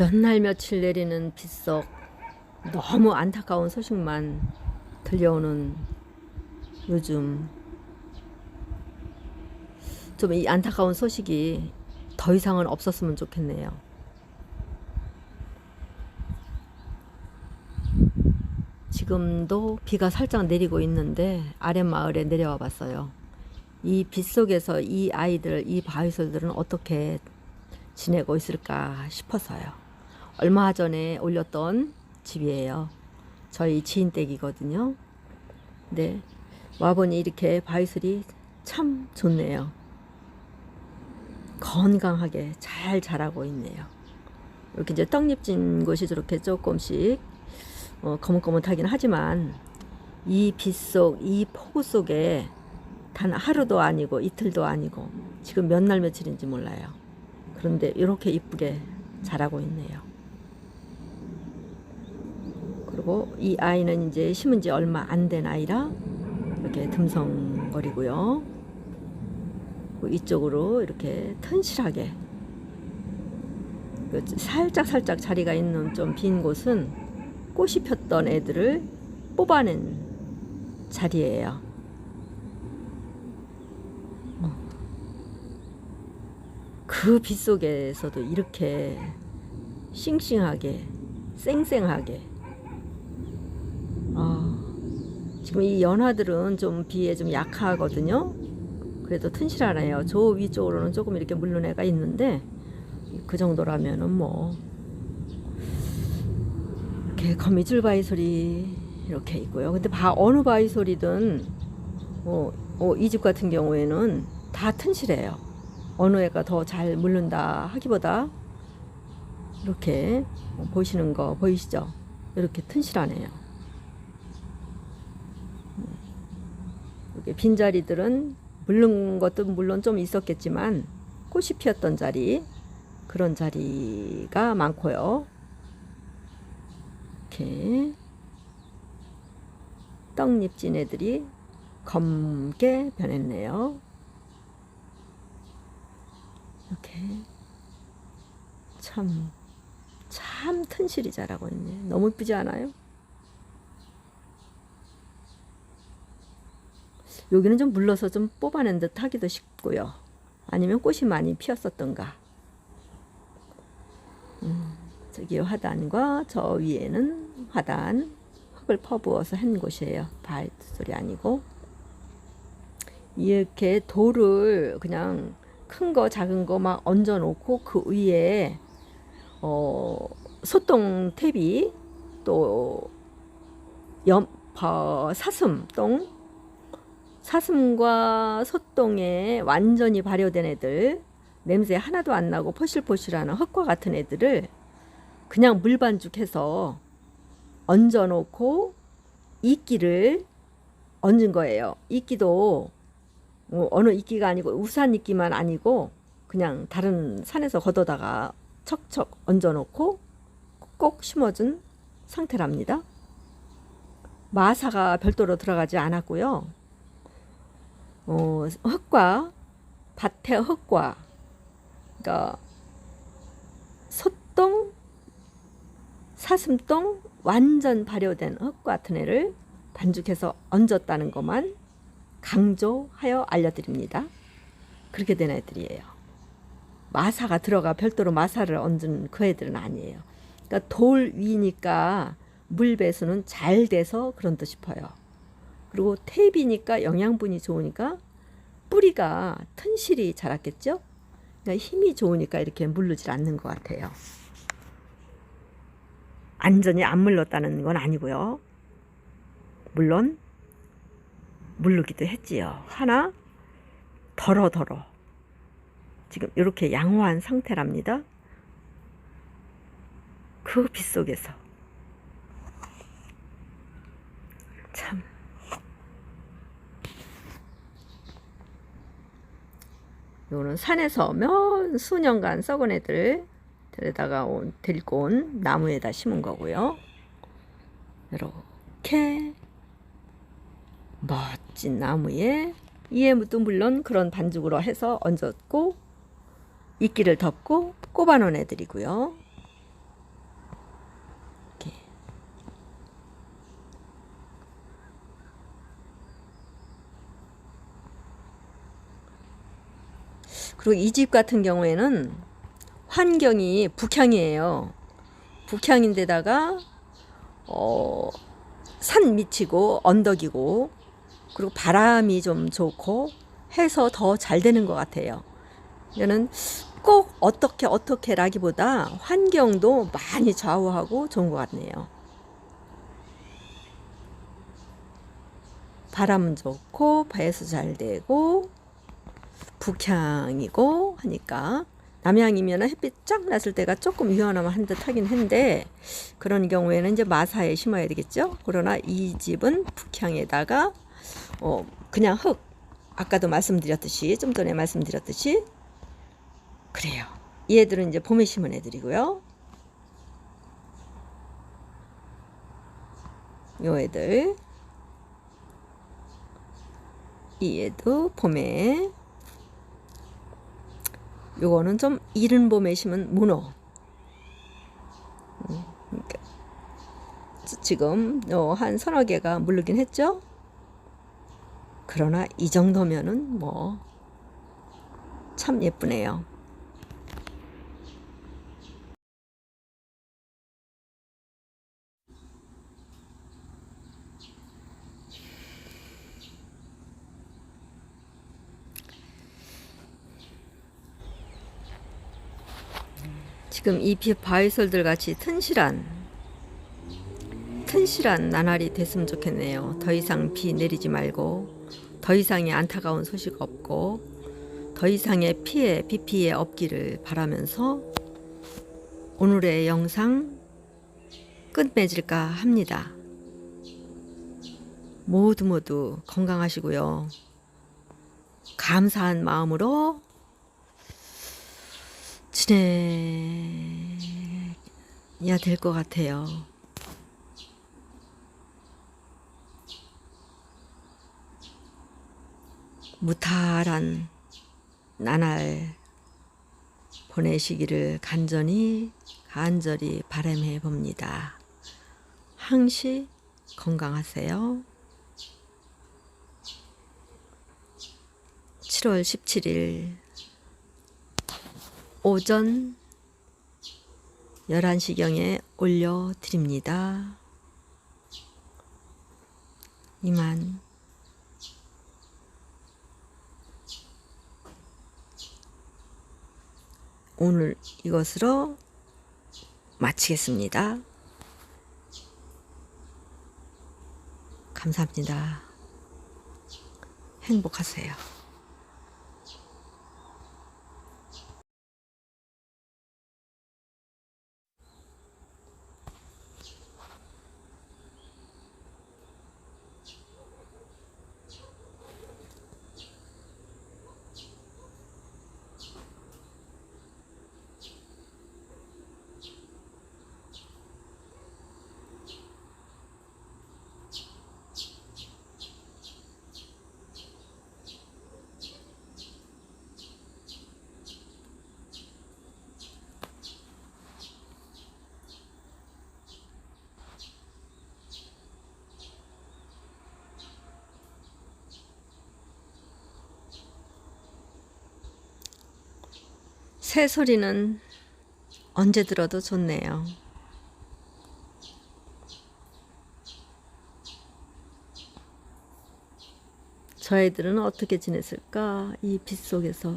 몇 날 며칠 내리는 빗속 너무 안타까운 소식만 들려오는 요즘 좀 이 안타까운 소식이 더 이상은 없었으면 좋겠네요. 지금도 비가 살짝 내리고 있는데 아랫마을에 내려와 봤어요. 이 빗속에서 이 아이들, 이 바위솔들은 어떻게 지내고 있을까 싶어서요. 얼마 전에 올렸던 집이에요. 저희 지인 댁이거든요. 네. 와보니 이렇게 바위솔이 참 좋네요. 건강하게 잘 자라고 있네요. 이렇게 이제 떡잎 진 곳이 저렇게 조금씩 어, 거뭇거뭇하긴 하지만 이 빗속, 이 폭우 속에 단 하루도 아니고 이틀도 아니고 지금 몇 날 며칠인지 몰라요. 그런데 이렇게 이쁘게 자라고 있네요. 그리고 이 아이는 이제 심은 지 얼마 안 된 아이라 이렇게 듬성거리고요. 이쪽으로 이렇게 튼실하게 그 살짝 살짝 자리가 있는 좀 빈 곳은 꽃이 폈던 애들을 뽑아낸 자리예요. 그 빗속에서도 이렇게 싱싱하게 쌩쌩하게 아, 지금 이 연화들은 좀 비에 좀 약하거든요. 그래도 튼실하네요. 저 위쪽으로는 조금 이렇게 물른 애가 있는데 그 정도라면은 뭐 이렇게 거미줄 바위 소리 이렇게 있고요. 근데 바, 어느 바위 소리든 뭐, 어, 이집 같은 경우에는 다 튼실해요. 어느 애가 더 잘 물른다 하기보다 이렇게 보시는 거 보이시죠? 이렇게 튼실하네요. 이렇게 빈자리들은 물른 것도 물론 좀 있었겠지만 꽃이 피었던 자리 그런 자리가 많고요. 이렇게 떡잎 진 애들이 검게 변했네요. 이렇게 참, 참 튼실히 자라고 있네. 너무 이쁘지 않아요? 여기는 좀 물러서 좀 뽑아낸 듯 하기도 싶고요. 아니면 꽃이 많이 피었었던가. 음, 저기 화단과 저 위에는 화단, 흙을 퍼부어서 한 곳이에요. 바위소리 아니고. 이렇게 돌을 그냥 큰 거 작은 거 막 얹어 놓고 그 위에 어 소똥 탭이 또 염, 버, 사슴 똥 사슴과 소똥에 완전히 발효된 애들 냄새 하나도 안 나고 포실포실하는 흙과 같은 애들을 그냥 물 반죽해서 얹어 놓고 이끼를 얹은 거예요. 이끼도 뭐 어느 이끼가 아니고 우산 이끼만 아니고 그냥 다른 산에서 걷어다가 척척 얹어 놓고 꼭 심어준 상태랍니다. 마사가 별도로 들어가지 않았고요. 어, 흙과 밭의 흙과 그러니까 소똥, 사슴똥 완전 발효된 흙 같은 애를 반죽해서 얹었다는 것만 강조하여 알려드립니다. 그렇게 된 애들이에요. 마사가 들어가 별도로 마사를 얹은 그 애들은 아니에요. 그러니까 돌 위니까 물 배수는 잘 돼서 그런 듯 싶어요. 그리고 탭이니까 영양분이 좋으니까 뿌리가 튼실히 자랐겠죠? 그러니까 힘이 좋으니까 이렇게 물르질 않는 것 같아요. 완전히 안 물렀다는 건 아니고요. 물론 물르기도 했지요. 하나 덜어덜어 지금 이렇게 양호한 상태랍니다. 그 빗속에서 참 요는 산에서 몇 수년간 썩은 애들 데려다가 온, 데리고 온 나무에다 심은 거고요. 이렇게 멋진 나무에 이에도 물론 그런 반죽으로 해서 얹었고 이끼를 덮고 꼽아놓은 애들이고요. 그리고 이 집 같은 경우에는 환경이 북향이에요. 북향인데다가 어, 산 밑이고 언덕이고 그리고 바람이 좀 좋고 해서 더 잘 되는 것 같아요. 이거는 꼭 어떻게 어떻게라기보다 환경도 많이 좌우하고 좋은 것 같네요. 바람은 좋고 배수 잘 되고 북향이고 하니까 남향이면 햇빛 쫙 났을 때가 조금 위험하면 한 듯 하긴 한데 그런 경우에는 이제 마사에 심어야 되겠죠. 그러나 이 집은 북향에다가 어 그냥 흙 아까도 말씀드렸듯이 좀 전에 말씀드렸듯이 그래요. 이 애들은 이제 봄에 심은 애들이고요. 요 애들 이 애도 봄에 요거는 좀 이른 봄에 심은 문어. 음, 지금 어, 한 서너 개가 물르긴 했죠. 그러나 이 정도면은 뭐 참 예쁘네요. 지금 이 비- 바위솔들 같이 튼실한 튼실한 나날이 됐으면 좋겠네요. 더 이상 비 내리지 말고 더 이상의 안타까운 소식 없고 더 이상의 피해 비 피해 없기를 바라면서 오늘의 영상 끝맺을까 합니다. 모두 모두 건강하시고요. 감사한 마음으로 지내야 될 것 같아요. 무탈한 나날 보내시기를 간절히 간절히 바람해 봅니다. 항시 건강하세요. 7월 17일 오전 11시경에 올려드립니다. 이만 오늘 이것으로 마치겠습니다. 감사합니다. 행복하세요. 새 소리는 언제 들어도 좋네요. 저 애들은 어떻게 지냈을까? 이 빛 속에서.